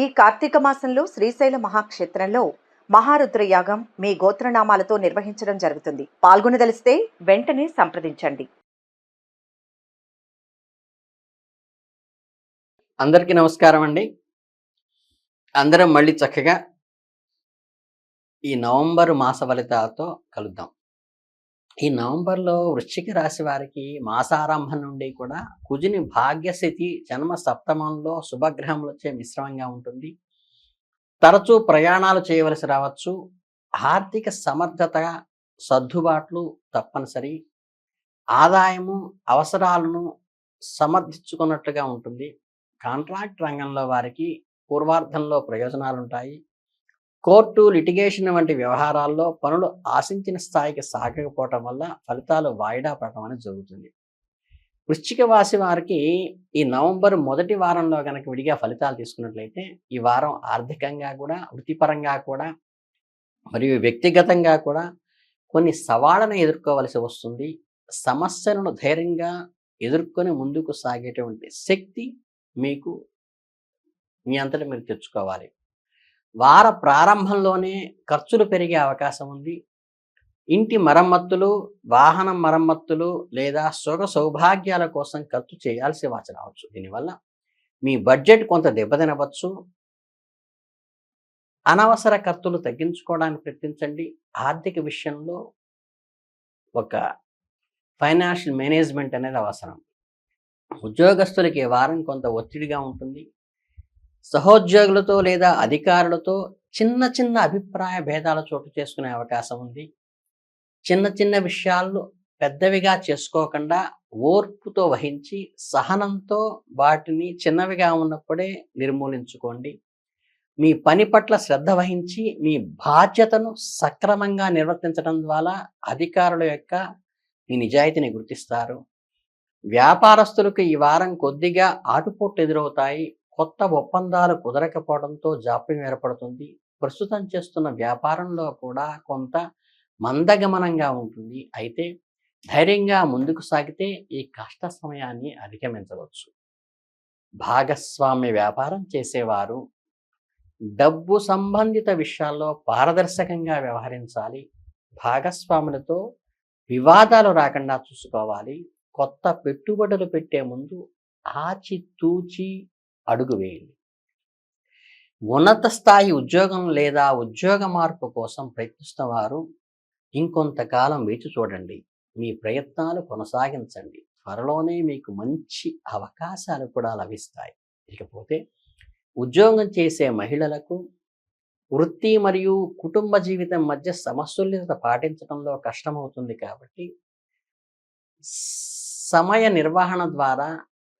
ఈ కార్తీక మాసంలో శ్రీశైల మహాక్షేత్రంలో మహారుద్ర యాగం మీ గోత్రనామాలతో నిర్వహించడం జరుగుతుంది. పాల్గొనదలిస్తే వెంటనే సంప్రదించండి. అందరికీ నమస్కారం అండి. అందరం మళ్ళీ చక్కగా ఈ నవంబర్ మాస ఫలితాలతో కలుద్దాం. ఈ నవంబర్లో వృశ్చిక రాశి వారికి మాసారంభం నుండి కూడా కుజుని భాగ్యస్థితి జన్మ సప్తమంలో శుభగ్రహములు వచ్చే మిశ్రమంగా ఉంటుంది. తరచూ ప్రయాణాలు చేయవలసి రావచ్చు. ఆర్థిక సమర్థత సర్దుబాట్లు తప్పనిసరి. ఆదాయము అవసరాలను సమర్థించుకున్నట్లుగా ఉంటుంది. కాంట్రాక్ట్ రంగంలో వారికి పూర్వార్థంలో ప్రయోజనాలు ఉంటాయి కోర్టు లిటిగేషన్ వంటి వ్యవహారాల్లో పనులు ఆశించిన స్థాయికి సాగకపోవటం వల్ల ఫలితాలు వాయిదా పడటం అనేది జరుగుతుంది. వృశ్చిక వాసి వారికి ఈ నవంబర్ మొదటి వారంలో కనుక విడిగా ఫలితాలు తీసుకున్నట్లయితే ఈ వారం ఆర్థికంగా కూడా వృత్తిపరంగా కూడా మరియు వ్యక్తిగతంగా కూడా కొన్ని సవాళ్ళను ఎదుర్కోవలసి వస్తుంది. సమస్యలను ధైర్యంగా ఎదుర్కొని ముందుకు సాగేటువంటి శక్తి మీకు మీ అంతటా మీరు తెచ్చుకోవాలి. వార ప్రారంభంలోనే ఖర్చులు పెరిగే అవకాశం ఉంది. ఇంటి మరమ్మత్తులు వాహనం మరమ్మత్తులు లేదా సుఖ సౌభాగ్యాల కోసం ఖర్చు చేయాల్సి వచ్చి రావచ్చు. దీనివల్ల మీ బడ్జెట్ కొంత దెబ్బతినవచ్చు. అనవసర ఖర్చులు తగ్గించుకోవడానికి ప్రయత్నించండి. ఆర్థిక విషయంలో ఒక ఫైనాన్షియల్ మేనేజ్మెంట్ అనేది అవసరం. ఉద్యోగస్తులకి వారం కొంత ఒత్తిడిగా ఉంటుంది. సహోద్యోగులతో లేదా అధికారులతో చిన్న చిన్న అభిప్రాయ భేదాల చోటు చేసుకునే అవకాశం ఉంది. చిన్న చిన్న విషయాలు పెద్దవిగా చేసుకోకుండా ఓర్పుతో వహించి సహనంతో వాటిని చిన్నవిగా ఉన్నప్పుడే నిర్మూలించుకోండి. మీ పని పట్ల శ్రద్ధ వహించి మీ బాధ్యతను సక్రమంగా నిర్వర్తించడం ద్వారా అధికారుల యొక్క మీ నిజాయితీని గుర్తిస్తారు. వ్యాపారస్తులకు ఈ వారం కొద్దిగా ఆటుపోట్లు ఎదురవుతాయి. కొత్త ఒప్పందాలు కుదరకపోవడంతో జాప్యం ఏర్పడుతుంది. ప్రస్తుతం చేస్తున్న వ్యాపారంలో కూడా కొంత మందగమనంగా ఉంటుంది. అయితే ధైర్యంగా ముందుకు సాగితే ఈ కష్ట సమయాన్ని అధిగమించవచ్చు. భాగస్వామ్య వ్యాపారం చేసేవారు డబ్బు సంబంధిత విషయాల్లో పారదర్శకంగా వ్యవహరించాలి. భాగస్వాములతో వివాదాలు రాకుండా చూసుకోవాలి. కొత్త పెట్టుబడులు పెట్టే ముందు ఆచి తూచి అడుగు వేయండి. ఉన్నత స్థాయి ఉద్యోగం లేదా ఉద్యోగ మార్పు కోసం ప్రయత్నిస్తున్న వారు ఇంకొంతకాలం వేచి చూడండి. మీ ప్రయత్నాలు కొనసాగించండి. త్వరలోనే మీకు మంచి అవకాశాలు కూడా లభిస్తాయి. ఇకపోతే ఉద్యోగం చేసే మహిళలకు వృత్తి మరియు కుటుంబ జీవితం మధ్య సమతుల్యత పాటించడంలో కష్టమవుతుంది కాబట్టి సమయ నిర్వహణ ద్వారా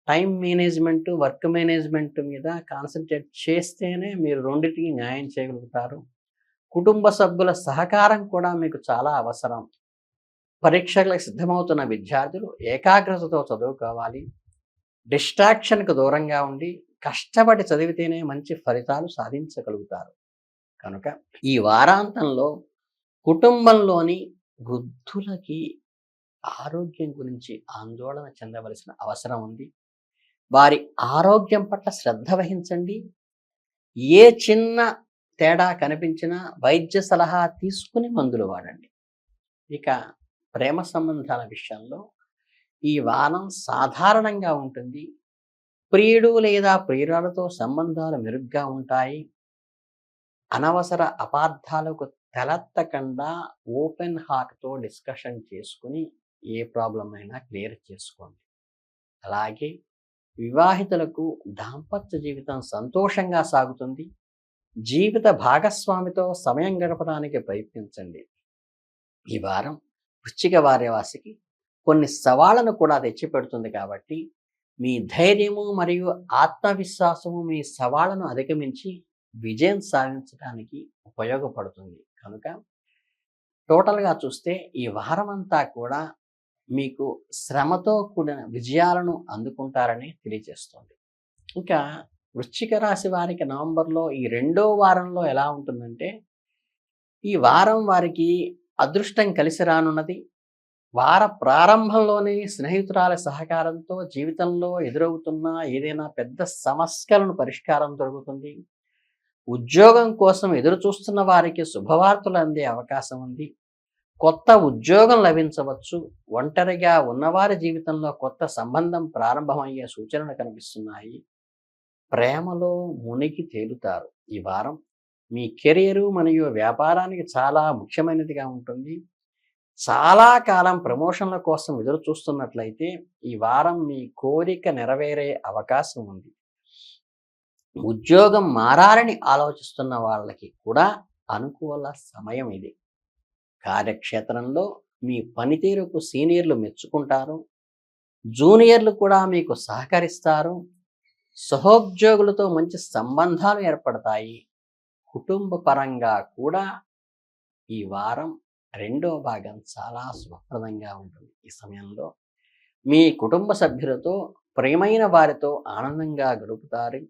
టైం మేనేజ్మెంట్ వర్క్ మేనేజ్మెంట్ మీద కాన్సన్ట్రేట్ చేస్తేనే మీరు రెండింటికి న్యాయం చేయగలుగుతారు. కుటుంబ సభ్యుల సహకారం కూడా మీకు చాలా అవసరం. పరీక్షలకు సిద్ధమవుతున్న విద్యార్థులు ఏకాగ్రతతో చదువుకోవాలి. డిస్ట్రాక్షన్కు దూరంగా ఉండి కష్టపడి చదివితేనే మంచి ఫలితాలు సాధించగలుగుతారు. కనుక ఈ వారాంతంలో కుటుంబంలోని వృద్ధులకి ఆరోగ్యం గురించి ఆందోళన చెందవలసిన అవసరం ఉంది. వారి ఆరోగ్యం పట్ల శ్రద్ధ వహించండి. ఏ చిన్న తేడా కనిపించినా వైద్య సలహా తీసుకుని మందులు వాడండి. ఇక ప్రేమ సంబంధాల విషయంలో ఈ వారం సాధారణంగా ఉంటుంది. ప్రియుడు లేదా ప్రియురాలతో సంబంధాలు మెరుగ్గా ఉంటాయి. అనవసర అపార్థాలకు తలెత్తకుండా ఓపెన్ హార్ట్తో డిస్కషన్ చేసుకుని ఏ ప్రాబ్లం అయినా క్లియర్ చేసుకోండి. అలాగే వివాహితులకు దాంపత్య జీవితం సంతోషంగా సాగుతుంది. జీవిత భాగస్వామితో సమయం గడపడానికి ప్రయత్నించండి. ఈ వారం వృశ్చిక వార్యవాసికి కొన్ని సవాళ్ళను కూడా తెచ్చిపెడుతుంది కాబట్టి మీ ధైర్యము మరియు ఆత్మవిశ్వాసము మీ సవాళ్ళను అధిగమించి విజయం సాధించడానికి ఉపయోగపడుతుంది. కనుక టోటల్గా చూస్తే ఈ వారం అంతా కూడా మీకు శ్రమతో కూడిన విజయాలను అందుకుంటారని తెలియజేస్తుంది. ఇంకా వృశ్చిక రాశి వారికి నవంబర్లో ఈ రెండో వారంలో ఎలా ఉంటుందంటే ఈ వారం వారికి అదృష్టం కలిసి రానున్నది. వార ప్రారంభంలోనే స్నేహితురాల సహకారంతో జీవితంలో ఎదురవుతున్న ఏదైనా పెద్ద సమస్యలను పరిష్కారం దొరుకుతుంది. ఉద్యోగం కోసం ఎదురు చూస్తున్న వారికి శుభవార్తలు అందే అవకాశం ఉంది. కొత్త ఉద్యోగం లభించవచ్చు. ఒంటరిగా ఉన్నవారి జీవితంలో కొత్త సంబంధం ప్రారంభమయ్యే సూచనలు కనిపిస్తున్నాయి. ప్రేమలో మునిగి తేలుతారు. ఈ వారం మీ కెరియరు మరియు వ్యాపారానికి చాలా ముఖ్యమైనదిగా ఉంటుంది. చాలా కాలం ప్రమోషన్ల కోసం ఎదురు చూస్తున్నట్లయితే ఈ వారం మీ కోరిక నెరవేరే అవకాశం ఉంది. ఉద్యోగం మారాలని ఆలోచిస్తున్న వాళ్ళకి కూడా అనుకూల సమయం ఇది. కార్యక్షేత్రంలో మీ పనితీరుకు సీనియర్లు మెచ్చుకుంటారు. జూనియర్లు కూడా మీకు సహకరిస్తారు. సహోద్యోగులతో మంచి సంబంధాలు ఏర్పడతాయి. కుటుంబ పరంగా కూడా ఈ వారం రెండో భాగం చాలా శుభప్రదంగా ఉంటుంది. ఈ సమయంలో మీ కుటుంబ సభ్యులతో ప్రేమైన వారితో ఆనందంగా గడుపుతారు.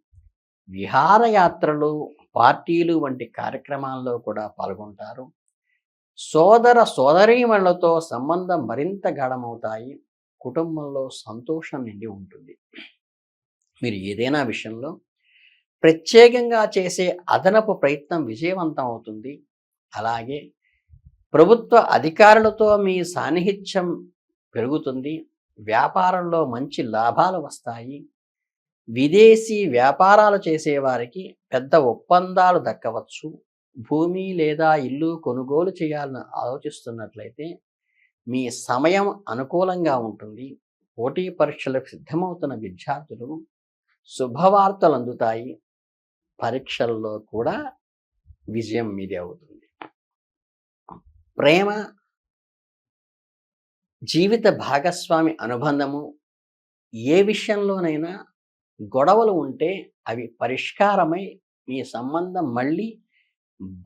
విహారయాత్రలు పార్టీలు వంటి కార్యక్రమాల్లో కూడా పాల్గొంటారు. సోదర సోదరీమణులతో సంబంధం మరింత గాఢమవుతాయి. కుటుంబంలో సంతోషం నిండి ఉంటుంది. మీరు ఏదైనా విషయంలో ప్రత్యేకంగా చేసే అదనపు ప్రయత్నం విజయవంతం అవుతుంది. అలాగే ప్రభుత్వ అధికారులతో మీ సాన్నిహిత్యం పెరుగుతుంది. వ్యాపారంలో మంచి లాభాలు వస్తాయి. విదేశీ వ్యాపారాలు చేసేవారికి పెద్ద ఒప్పందాలు దక్కవచ్చు. భూమి లేదా ఇల్లు కొనుగోలు చేయాలని ఆలోచిస్తున్నట్లయితే మీ సమయం అనుకూలంగా ఉంటుంది. పోటీ పరీక్షలకు సిద్ధమవుతున్న విద్యార్థులు శుభవార్తలు అందుతాయి. పరీక్షల్లో కూడా విజయం మీదే అవుతుంది. ప్రేమ జీవిత భాగస్వామి అనుబంధము ఏ విషయంలోనైనా గొడవలు ఉంటే అవి పరిష్కారమై మీ సంబంధం మళ్ళీ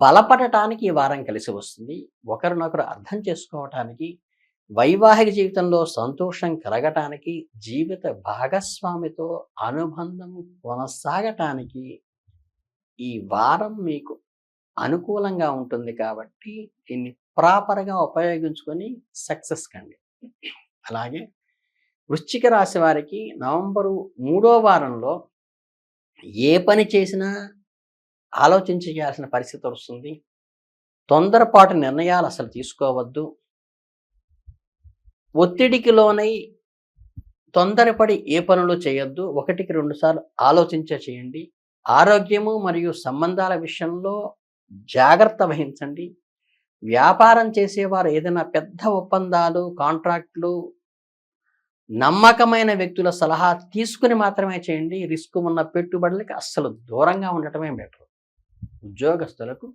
బలపడటానికి ఈ వారం కలిసి వస్తుంది. ఒకరినొకరు అర్థం చేసుకోవటానికి వైవాహిక జీవితంలో సంతోషం కలగటానికి జీవిత భాగస్వామితో అనుబంధం కొనసాగటానికి ఈ వారం మీకు అనుకూలంగా ఉంటుంది కాబట్టి దీన్ని ప్రాపర్గా ఉపయోగించుకొని సక్సెస్ కండి. అలాగే వృశ్చిక రాశి వారికి నవంబరు మూడో వారంలో ఏ పని చేసినా ఆలోచించి చేయాల్సిన పరిస్థితి వస్తుంది తొందరపాటు నిర్ణయాలు అసలు తీసుకోవద్దు. ఒత్తిడికి లోనై తొందరపడి ఏ పనులు చేయొద్దు. ఒకటికి రెండు సార్లు ఆలోచించే చేయండి. ఆరోగ్యము మరియు సంబంధాల విషయంలో జాగ్రత్త వహించండి. వ్యాపారం చేసేవారు ఏదైనా పెద్ద ఒప్పందాలు కాంట్రాక్ట్లు నమ్మకమైన వ్యక్తుల సలహా తీసుకుని మాత్రమే చేయండి. రిస్క్ ఉన్న పెట్టుబడులకి అస్సలు దూరంగా ఉండటమే బెటర్. ఉద్యోగస్తులకు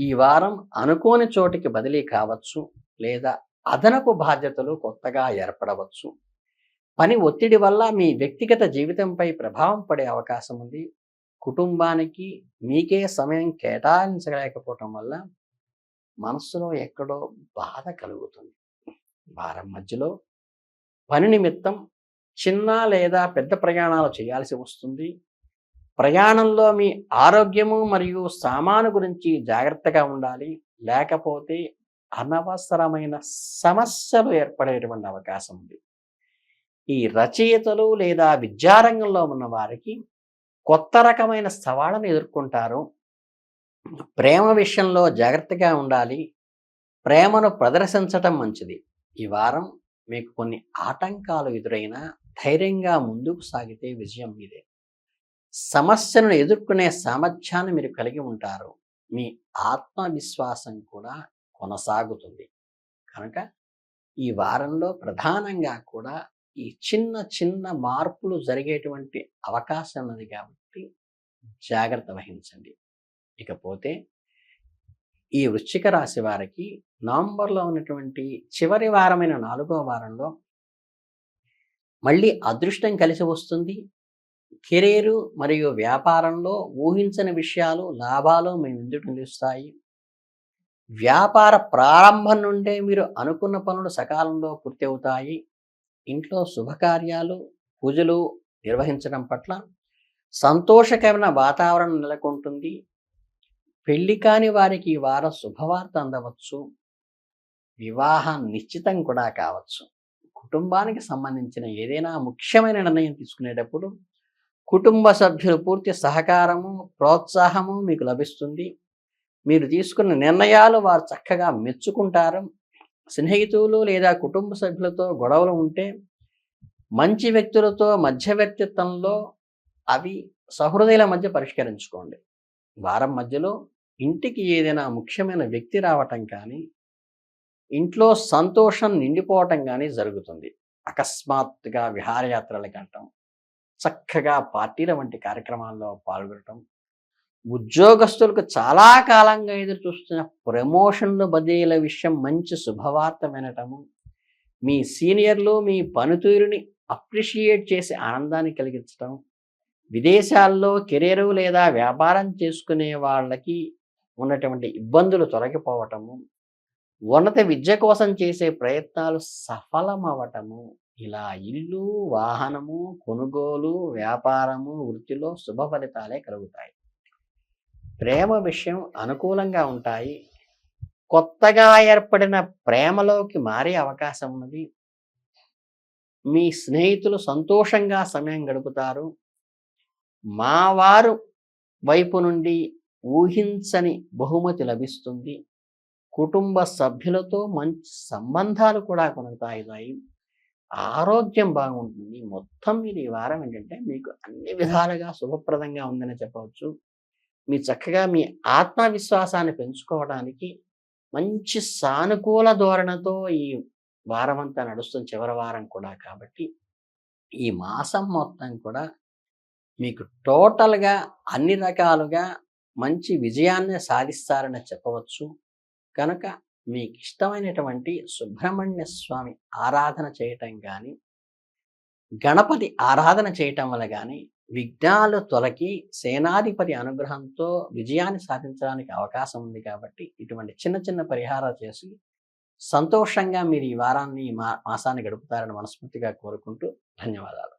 ఈ వారం అనుకోని చోటికి బదిలీ కావచ్చు లేదా అదనపు బాధ్యతలు కొత్తగా ఏర్పడవచ్చు. పని ఒత్తిడి వల్ల మీ వ్యక్తిగత జీవితంపై ప్రభావం పడే అవకాశం ఉంది. కుటుంబానికి మీకే సమయం కేటాయించలేకపోవటం వల్ల మనస్సులో ఎక్కడో బాధ కలుగుతుంది. వారం మధ్యలో పని నిమిత్తం చిన్న లేదా పెద్ద ప్రయాణాలు చేయాల్సి వస్తుంది. ప్రయాణంలో మీ ఆరోగ్యము మరియు సామాను గురించి జాగ్రత్తగా ఉండాలి. లేకపోతే అనవసరమైన సమస్యలు ఏర్పడేటువంటి అవకాశం ఉంది. ఈ రచయితలు లేదా విద్యారంగంలో ఉన్న వారికి కొత్త రకమైన సవాళ్ళను ఎదుర్కొంటారు. ప్రేమ విషయంలో జాగ్రత్తగా ఉండాలి. ప్రేమను ప్రదర్శించటం మంచిది. ఈ వారం మీకు కొన్ని ఆటంకాలు ఎదురైనా ధైర్యంగా ముందుకు సాగితే విజయం మీదే. సమస్యలను ఎదుర్కొనే సామర్థ్యాన్ని మీరు కలిగి ఉంటారు. మీ ఆత్మవిశ్వాసం కూడా కొనసాగుతుంది. కనుక ఈ వారంలో ప్రధానంగా కూడా ఈ చిన్న చిన్న మార్పులు జరిగేటువంటి అవకాశం ఉన్నది కాబట్టి జాగ్రత్త వహించండి. ఇకపోతే ఈ వృశ్చిక రాశి వారికి నవంబర్లో ఉన్నటువంటి చివరి వారమైన నాలుగో వారంలో మళ్ళీ అదృష్టం కలిసి వస్తుంది. కెరీరు మరియు వ్యాపారంలో ఊహించని విషయాలు లాభాలు మీ ముందు నిలుస్తాయి. వ్యాపార ప్రారంభం నుండే మీరు అనుకున్న పనులు సకాలంలో పూర్తి అవుతాయి ఇంట్లో శుభకార్యాలు పూజలు నిర్వహించడం పట్ల సంతోషకరమైన వాతావరణం నెలకొంటుంది. పెళ్ళి కాని వారికి ఈ వారం శుభవార్త అందవచ్చు. వివాహం నిశ్చితం కూడా కావచ్చు. కుటుంబానికి సంబంధించిన ఏదైనా ముఖ్యమైన నిర్ణయం తీసుకునేటప్పుడు కుటుంబ సభ్యులు పూర్తి సహకారము ప్రోత్సాహము మీకు లభిస్తుంది. మీరు తీసుకున్న నిర్ణయాలు వారు చక్కగా మెచ్చుకుంటారు. స్నేహితులు లేదా కుటుంబ సభ్యులతో గొడవలు ఉంటే మంచి వ్యక్తులతో మధ్యవర్తిత్వంలో అవి సహృదయుల మధ్య పరిష్కరించుకోండి. వారం మధ్యలో ఇంటికి ఏదైనా ముఖ్యమైన వ్యక్తి రావటం కానీ ఇంట్లో సంతోషం నిండిపోవటం కానీ జరుగుతుంది. అకస్మాత్తుగా విహారయాత్రలకు అంటాం. చక్కగా పార్టీల వంటి కార్యక్రమాల్లో పాల్గొనటం ఉద్యోగస్తులకు చాలా కాలంగా ఎదురు చూస్తున్న ప్రమోషన్లు బదిలీల విషయం మంచి శుభవార్త వినటము మీ సీనియర్లు మీ పనితీరుని అప్రిషియేట్ చేసి ఆనందాన్ని కలిగించటం విదేశాల్లో కెరీరు లేదా వ్యాపారం చేసుకునే వాళ్ళకి ఉన్నటువంటి ఇబ్బందులు తొలగిపోవటము ఉన్నత విద్య కోసం చేసే ప్రయత్నాలు సఫలమవటము ఇలా ఇల్లు వాహనము కొనుగోలు వ్యాపారము వృత్తిలో శుభ ఫలితాలే కలుగుతాయి. ప్రేమ విషయం అనుకూలంగా ఉంటాయి. కొత్తగా ఏర్పడిన ప్రేమలోకి మారే అవకాశం ఉన్నది. మీ స్నేహితులు సంతోషంగా సమయం గడుపుతారు. మా వారు వైపు నుండి ఊహించని బహుమతి లభిస్తుంది. కుటుంబ సభ్యులతో మంచి సంబంధాలు కూడా కొనసాగుతాయి. ఆరోగ్యం బాగుంటుంది. మొత్తం మీరు ఈ వారం ఏంటంటే మీకు అన్ని విధాలుగా శుభప్రదంగా ఉందని చెప్పవచ్చు. మీ చక్కగా మీ ఆత్మవిశ్వాసాన్ని పెంచుకోవడానికి మంచి సానుకూల ధోరణతో ఈ వారం అంతా నడుస్తుంది చివరి వారం కూడా కాబట్టి ఈ మాసం మొత్తం కూడా మీకు టోటల్గా అన్ని రకాలుగా మంచి విజయాన్ని సాధిస్తారని చెప్పవచ్చు. కనుక మీకు ఇష్టమైనటువంటి సుబ్రహ్మణ్య స్వామి ఆరాధన చేయటం కానీ గణపతి ఆరాధన చేయటం వల్ల కానీ విఘ్నాలు తొలగి సేనాధిపతి అనుగ్రహంతో విజయాన్ని సాధించడానికి అవకాశం ఉంది కాబట్టి ఇటువంటి చిన్న చిన్న పరిహారాలు చేసి సంతోషంగా మీరు ఈ వారాన్ని ఈ మా మాసాన్ని గడుపుతారని మనస్ఫూర్తిగా కోరుకుంటూ ధన్యవాదాలు.